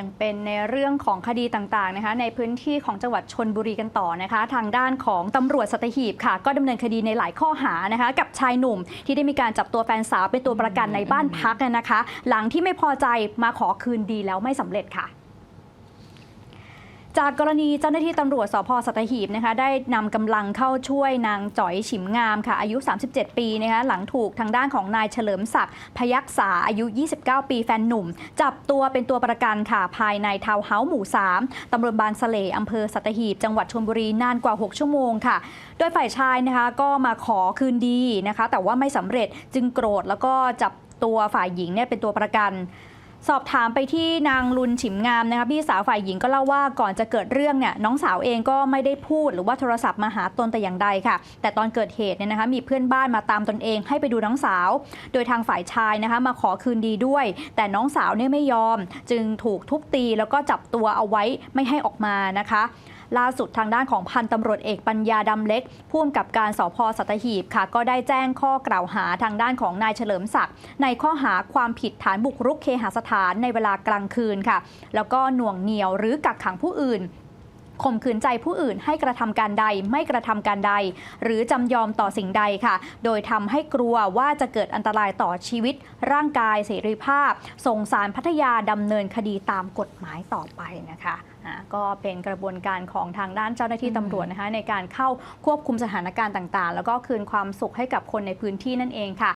ยังเป็นในเรื่องของคดีต่างๆนะคะในพื้นที่ของจังหวัดชนบุรีกันต่อนะคะ ทางด้านของตำรวจสัตหีบค่ะ ก็ดำเนินคดีในหลายข้อหานะคะ กับชายหนุ่มที่ได้มีการจับตัวแฟนสาวเป็นตัวประกันในบ้านพักนะคะ หลังที่ไม่พอใจมาขอคืนดีแล้วไม่สำเร็จค่ะ จากกรณีเจ้าหน้าที่ตำรวจสพสัตหีบนะคะได้นำกำลังเข้าช่วยนางจ๋อยฉิมงามค่ะอายุ 37 ปีนะคะหลังถูกทางด้านของนายเฉลิมศักดิ์พยักษาอายุ 29 ปีแฟนหนุ่ม จับตัวเป็นตัวประกันค่ะภายในทาวน์เฮาส์หมู่ 3ตำบลบานสะเลอำเภอสัตหีบ จังหวัดชลบุรีนานกว่า 6 ชั่วโมงค่ะ โดยฝ่ายชายนะคะก็มาขอคืนดีนะคะ แต่ว่าไม่สำเร็จจึงโกรธแล้วก็จับตัวฝ่ายหญิงเนี่ยเป็นตัวประกัน สอบถามไปที่นางลุนฉิมงามนะคะพี่สาวฝ่ายหญิงก็เล่าว่าก่อนจะเกิดเรื่องเนี่ยน้องสาวเองก็ไม่ได้พูดหรือว่าโทรศัพท์มาหาตนแต่อย่างใดค่ะ แต่ตอนเกิดเหตุเนี่ยนะคะมีเพื่อนบ้านมาตามตนเองให้ไปดูน้องสาว โดยทางฝ่ายชายนะคะมาขอคืนดีด้วย แต่น้องสาวเนี่ยไม่ยอม จึงถูกทุบตีแล้วก็จับตัวเอาไว้ไม่ให้ออกมานะคะ ล่าสุดทางด้านของพันตำรวจเอกปัญญาดำเล็กผู้กำกับการสพสัตหีบค่ะ ก็ได้แจ้งข้อกล่าวหาทางด้านของนายเฉลิมศักดิ์ในข้อหาความผิดฐานบุกรุกเคหสถานในเวลากลางคืนค่ะ แล้วก็หน่วงเหนียวหรือกักขังผู้อื่น ข่มขืนใจผู้อื่นให้กระทำการใดไม่กระทำการใด หรือจำยอมต่อสิ่งใดค่ะ โดยทำให้กลัวว่าจะเกิดอันตรายต่อชีวิต ร่างกายเสรีภาพ ส่งสารพัทยาดำเนินคดีตามกฎหมายต่อไปนะคะก็เป็นกระบวนการของทางด้านเจ้าหน้าที่ตำรวจนะคะในการเข้าควบคุมสถานการณ์ต่างๆ แล้วก็คืนความสุขให้กับคนในพื้นที่นั่นเองค่ะ